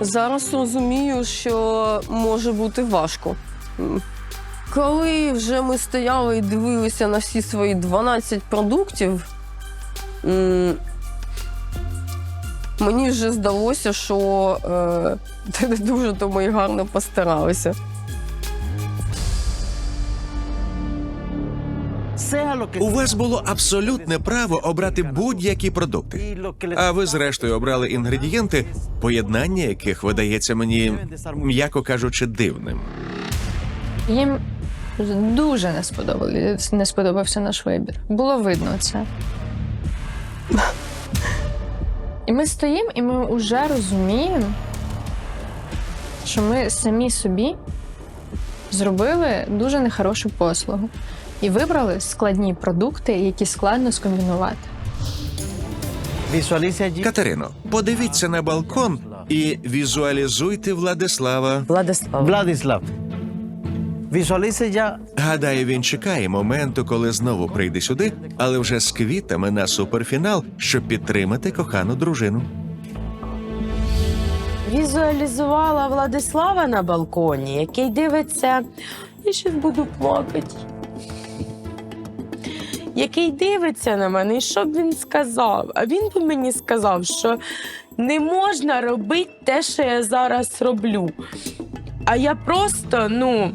Зараз розумію, що може бути важко. Коли вже ми стояли і дивилися на всі свої 12 продуктів, мені вже здалося, що е, дуже тому і гарно постаралися. У вас було абсолютне право обрати будь-які продукти. А ви, зрештою, обрали інгредієнти, поєднання яких видається мені, м'яко кажучи, дивним. Їм дуже не сподобався, не сподобався наш вибір. Було видно це. І ми стоїмо, і ми вже розуміємо, що ми самі собі зробили дуже нехорошу послугу і вибрали складні продукти, які складно скомбінувати. Катерино, подивіться на балкон і візуалізуйте Владислава. Владислав. Vladislav. Visualice Гадаю, він чекає моменту, коли знову прийде сюди, але вже з квітами на суперфінал, щоб підтримати кохану дружину. Візуалізувала Владислава на балконі, який дивиться. Я щось буду плакати. Який дивиться на мене, і що б він сказав? А він би мені сказав, що не можна робити те, що я зараз роблю. А я просто, ну,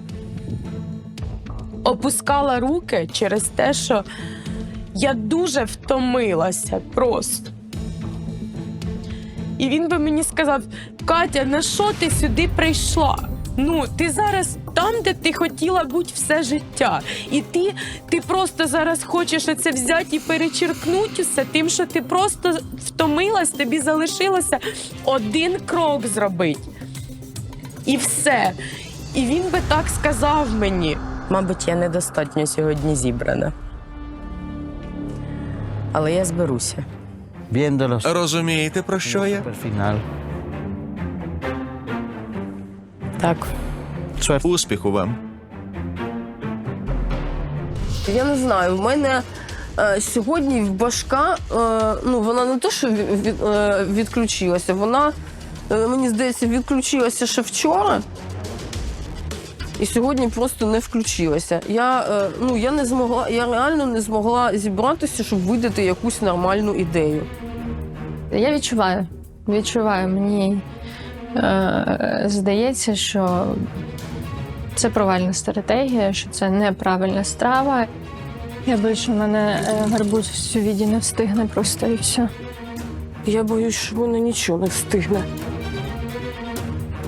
опускала руки через те, що я дуже втомилася просто. І він би мені сказав: Катя, на що ти сюди прийшла? Ну, ти зараз там, де ти хотіла бути все життя. І ти, ти просто зараз хочеш це взяти і перечеркнути усе тим, що ти просто втомилась, тобі залишилося один крок зробити. І все. І він би так сказав мені. Мабуть, я недостатньо сьогодні зібрана. Але я зберуся. Розумієте, про що я? Так. Suerte. Успіху вам! Я не знаю, в мене е, сьогодні башка, е, ну вона не то, що від, від, е, відключилася, вона, е, мені здається, відключилася ще вчора. І сьогодні просто не включилася. Я, е, ну, я не змогла, я реально не змогла зібратися, щоб видати якусь нормальну ідею. Я відчуваю. Відчуваю, мені здається, що це провальна стратегія, що це неправильна страва. Я боюсь, що в мене е, гарбуз всю віді не встигне просто і все. Я боюсь, що вона нічого не встигне.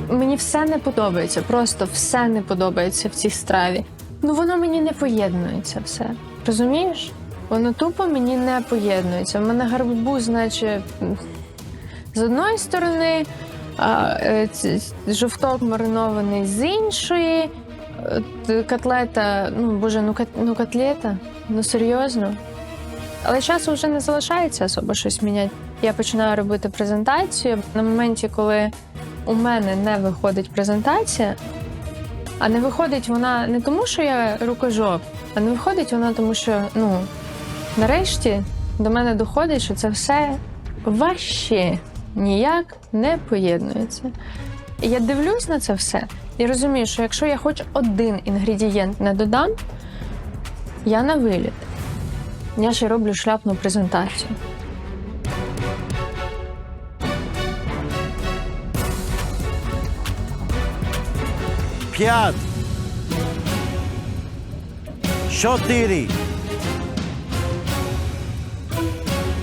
Мені все не подобається, просто все не подобається в цій страві. Ну воно мені не поєднується все. Розумієш? Воно тупо мені не поєднується. В мене гарбуз, наче з одної сторони, е, жовток маринований з іншої. е, Котлета, ну боже, ну, кот, ну котлета, ну серйозно. Але часу вже не залишається особо щось міняти. Я починаю робити презентацію. На моменті, коли у мене не виходить презентація, а не виходить вона не тому, що я рукожоп, а не виходить вона тому, що ну, нарешті до мене доходить, що це все важче ніяк не поєднується. І я дивлюсь на це все і розумію, що якщо я хоч один інгредієнт не додам, я на виліт. Я ще роблю шляпну презентацію. П'ять. Чотири.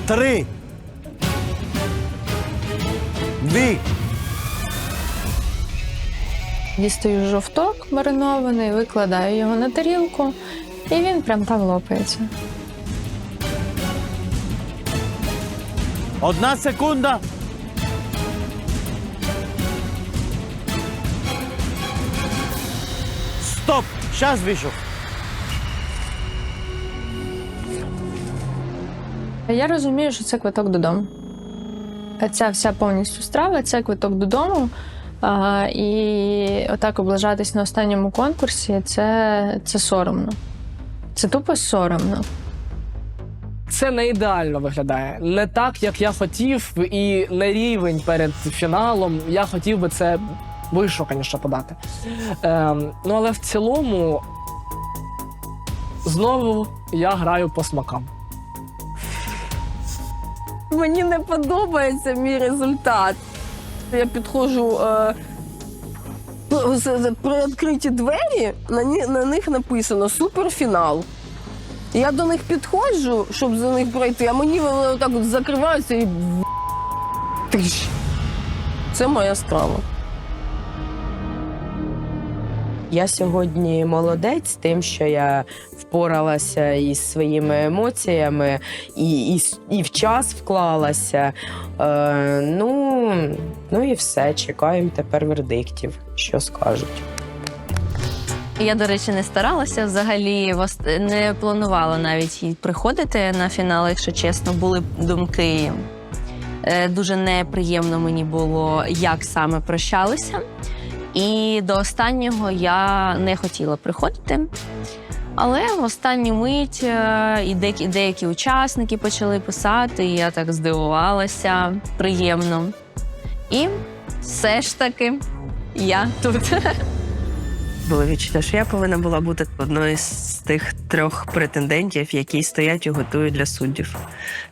Три. Дві. Дістаю жовток маринований, викладаю його на тарілку, і він прям там лопається. Одна секунда. Стоп! Щас вийшов. Я розумію, що це квиток додому. Ця вся повністю страва це квиток додому. А, і отак облажатись на останньому конкурсі це, це соромно. Це тупо соромно. це не ідеально виглядає. Не так, як я хотів, і не рівень перед фіналом. Я хотів би це вишуканіше подати. Ем, ну але в цілому знову я граю по смакам. Мені не подобається мій результат. Я підходжу. Е, при відкриті двері, на, ні- на них написано суперфінал. Я до них підходжу, щоб за них пройти, а мені вони отак от закриваються і. Це моя страва. Я сьогодні молодець тим, що я впоралася із своїми емоціями і, і, і в час вклалася. Е, ну, ну і все, чекаємо тепер вердиктів, що скажуть. Я, до речі, не старалася взагалі не планувала навіть приходити на фінал, якщо чесно, були думки. Е, Дуже неприємно мені було, як саме прощалися. І до останнього я не хотіла приходити. Але в останню мить е, і деякі, деякі учасники почали писати, і я так здивувалася, приємно. І все ж таки я тут. Було відчуття, що я повинна була бути одною з тих трьох претендентів, які стоять і готують для суддів.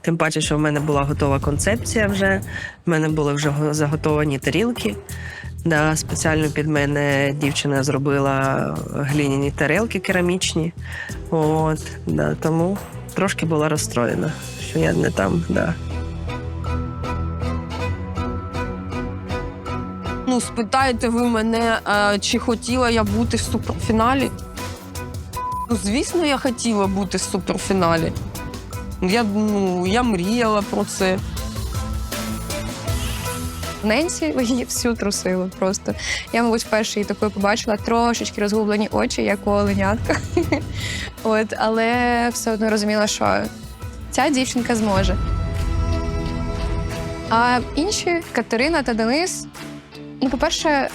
Тим паче, що в мене була готова концепція вже, в мене були вже заготовані тарілки. Да, спеціально під мене дівчина зробила глиняні тарелки керамічні. От, да, тому трошки була розстроєна, що я не там. Да. Ну, спитаєте ви мене, чи хотіла я бути в суперфіналі? Ну, звісно, я хотіла бути в суперфіналі. Я, ну, я мріяла про це. Ненсі її всю трусило просто. Я, мабуть, вперше її такою побачила трошечки розгублені очі, як у оленятка. От, але все одно розуміла, що ця дівчинка зможе. А інші Катерина та Денис, ну, по-перше,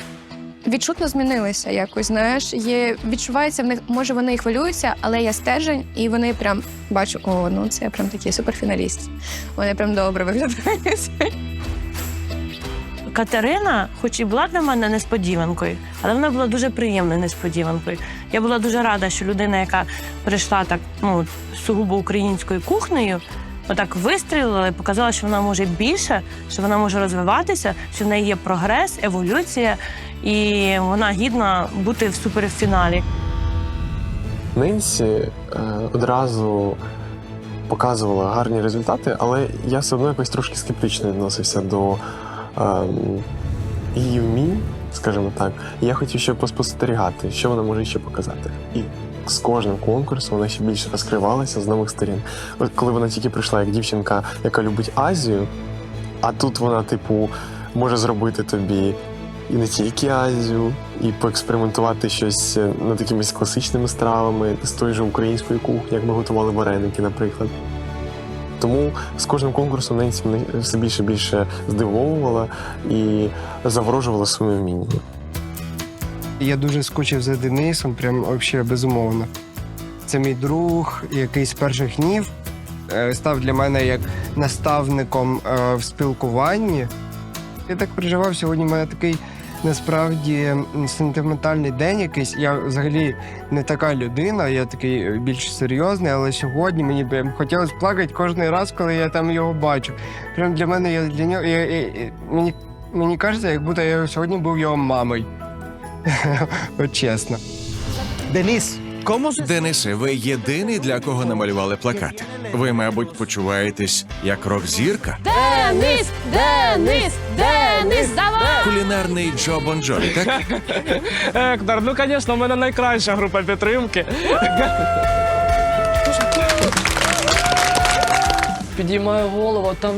відчутно змінилися якось. Знаєш, є, відчувається в них, може, вони і хвилюються, але є стержень, і вони прям бачу, о, ну це прям такі суперфіналісти. Вони прям добре виглядають. Катерина, хоч і була для мене несподіванкою, але вона була дуже приємною несподіванкою. Я була дуже рада, що людина, яка прийшла так ну сугубо українською кухнею, отак вистрілила і показала, що вона може більше, що вона може розвиватися, що в неї є прогрес, еволюція, і вона гідна бути в суперфіналі. Ненсі е, одразу показувала гарні результати, але я все одно якось трошки скептично відносився до її вмінь, скажімо так. Я хотів ще поспостерігати, що вона може ще показати. І з кожним конкурсом вона ще більше розкривалася з нових сторін. От коли вона тільки прийшла як дівчинка, яка любить Азію, а тут вона, типу, може зробити тобі і не тільки Азію, і поекспериментувати щось е, над якимись класичними стравами з тої ж української кухні, як ми готували вареники, наприклад. Тому з кожним конкурсом Ненсі мене все більше і більше здивовувала і заворожувала своїм вмінням. Я дуже скучив за Денисом, прям взагалі безумовно. Це мій друг, який з перших днів е, став для мене як наставником е, в спілкуванні. Я так переживав сьогодні. У мене такий насправді сентиментальний день якийсь. Я взагалі не така людина, я такий е, більш серйозний, але сьогодні мені прям хотілося плакати кожен раз, коли я там його бачу. Прям для мене я для нього. Я, я, я- мені, мені кажеться, як будто я сьогодні був його мамою. От чесно. Денис, кому ж Денисе, ви єдиний, для кого намалювали плакат. Ви, мабуть, почуваєтесь як рок-зірка? Денис! Денис! Денис! Давай! Кулінарний Джо Бонджорі, так? Ектор, ну звісно, у мене найкраща група підтримки. Підіймаю голову, там,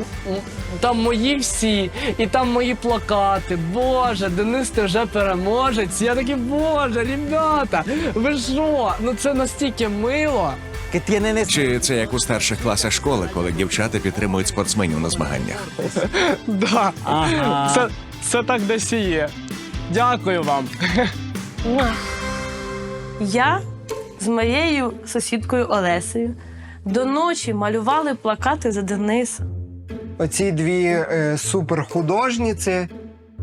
там мої всі, і там мої плакати. Боже, Денис, ти вже переможець. Я такий, боже, ребята, ви що? Ну це настільки мило. que tienen es- Чи це як у старших класах школи, коли дівчата підтримують спортсменів на змаганнях? Да. Це, це так десь і є. Дякую вам. Я з моєю сусідкою Олесею до ночі малювали плакати за Дениса. Оці дві е, суперхудожниці.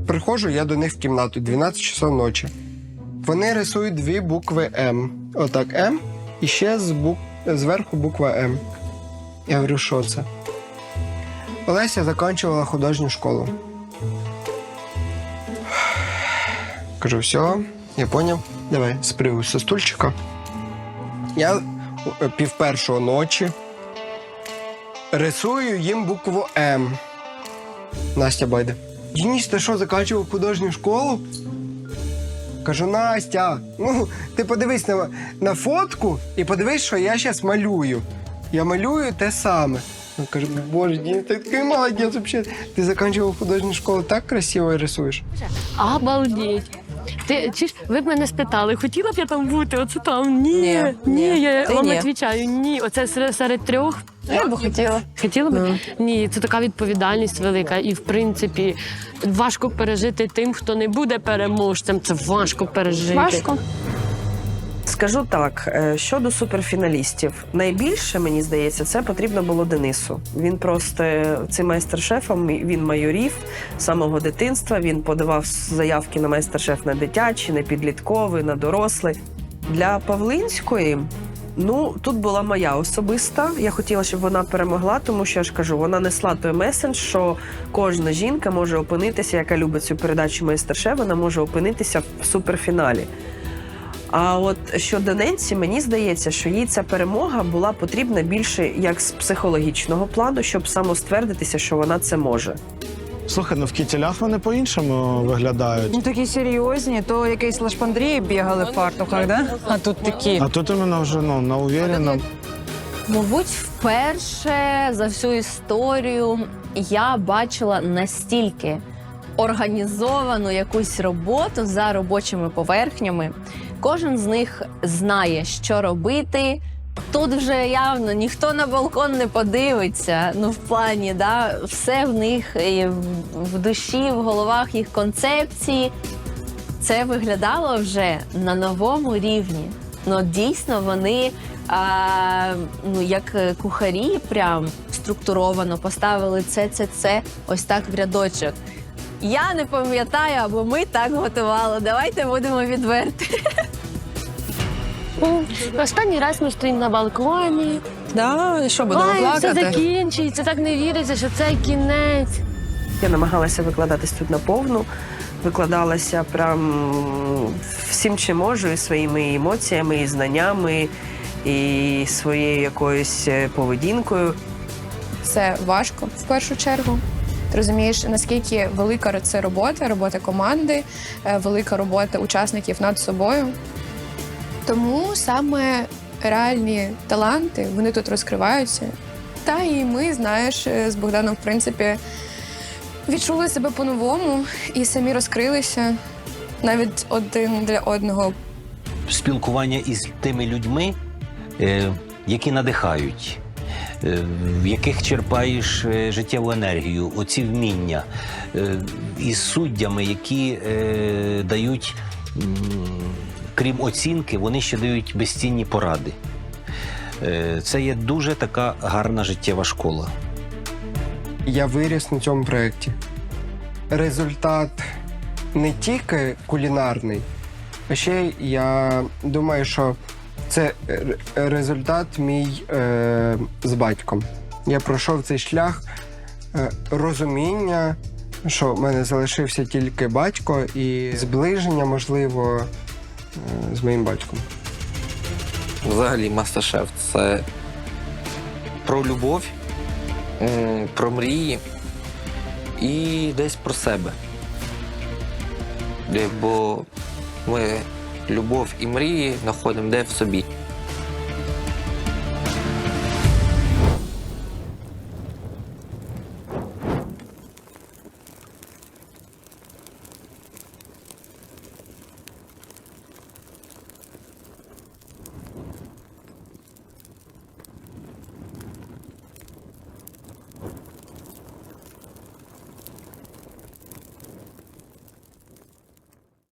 Приходжу я до них в кімнату 12 часов ночі. Вони рисують дві букви М. Отак М, і ще з бук... зверху буква М. Я говорю, що це? Олеся закінчувала художню школу. Кажу, все, я поняв. Давай, спригу зі стульчика. Я е, пів першого ночі рисую їм букву М. Настя Байде. Дініс, ти що, закінчував художню школу? Кажу, Настя, ну ти подивись на, на фотку і подивись, що я зараз малюю. Я малюю те саме. Вона каже, боже, Дініс, ти такий молодець взагалі. Ти закінчував художню школу, так красиво рисуєш. Обалдеть. Ти чи ж ви б мене спитали, хотіла б я там бути? Оце там? Ні, Ні, ні, ні, я ти вам ні. відповідаю, ні. Оце серед, серед трьох. Я би хотіла. Хотіла б? Ні, це така відповідальність велика. І в принципі важко пережити тим, хто не буде переможцем. Це важко пережити. Важко. Скажу так, е, щодо суперфіналістів, найбільше мені здається, це потрібно було Денису. Він просто е, цим майстер-шефом він майорів самого дитинства. Він подавав заявки на майстер-шеф на дитячий, на підлітковий, на дорослий. Для Павлинської. Ну, тут була моя особиста. Я хотіла, щоб вона перемогла, тому що я ж кажу, вона несла той месендж, що кожна жінка може опинитися, яка любить цю передачу майстер-шеф, вона може опинитися в суперфіналі. А от щодо Ненсі, мені здається, що їй ця перемога була потрібна більше як з психологічного плану, щоб самоствердитися, що вона це може. Слухай, ну в кітелях вони по-іншому виглядають. Ну такі серйозні, то якийсь лашпандрії бігали в фартухах, да? А тут такі. А тут іменно вже ну, на уверенном. Мабуть, вперше за всю історію я бачила настільки організовану якусь роботу за робочими поверхнями. Кожен з них знає, що робити. Тут вже явно ніхто на балкон не подивиться. Ну, в плані, да, все в них і в- душі, в головах їх концепції. Це виглядало вже на новому рівні. Ну, дійсно, вони а, ну, як е, кухарі, прям структуровано поставили це, це, це ось так в рядочок. Я не пам'ятаю, або ми так готували. Давайте будемо відверти. Останній раз ми стоїмо на балконі. Да, і що будемо Ай, все плакати? закінчується, так не віриться, що це кінець. Я намагалася викладатись тут на повну, викладалася прям всім, чим можу, і своїми емоціями, і знаннями, і своєю якоюсь е, поведінкою. Це важко в першу чергу. Розумієш, наскільки велика це робота, робота команди, е, велика робота учасників над собою. Тому саме реальні таланти вони тут розкриваються. Та і ми, знаєш, е, з Богданом, в принципі, відчули себе по-новому і самі розкрилися навіть один для одного. спілкування із тими людьми, е, які надихають, в яких черпаєш е, життєву енергію, оці вміння, е, із суддями, які е, дають, крім оцінки, вони ще дають безцінні поради. Е, Це є дуже така гарна життєва школа. Я виріс на цьому проєкті. Результат не тільки кулінарний, а ще я думаю, що це результат мій е, з батьком. Я пройшов цей шлях е, розуміння, що в мене залишився тільки батько, і зближення, можливо, е, з моїм батьком. Взагалі, мастер-шеф це про любов, про мрії і десь про себе. Бо ми любов і мрії знаходимо де в собі.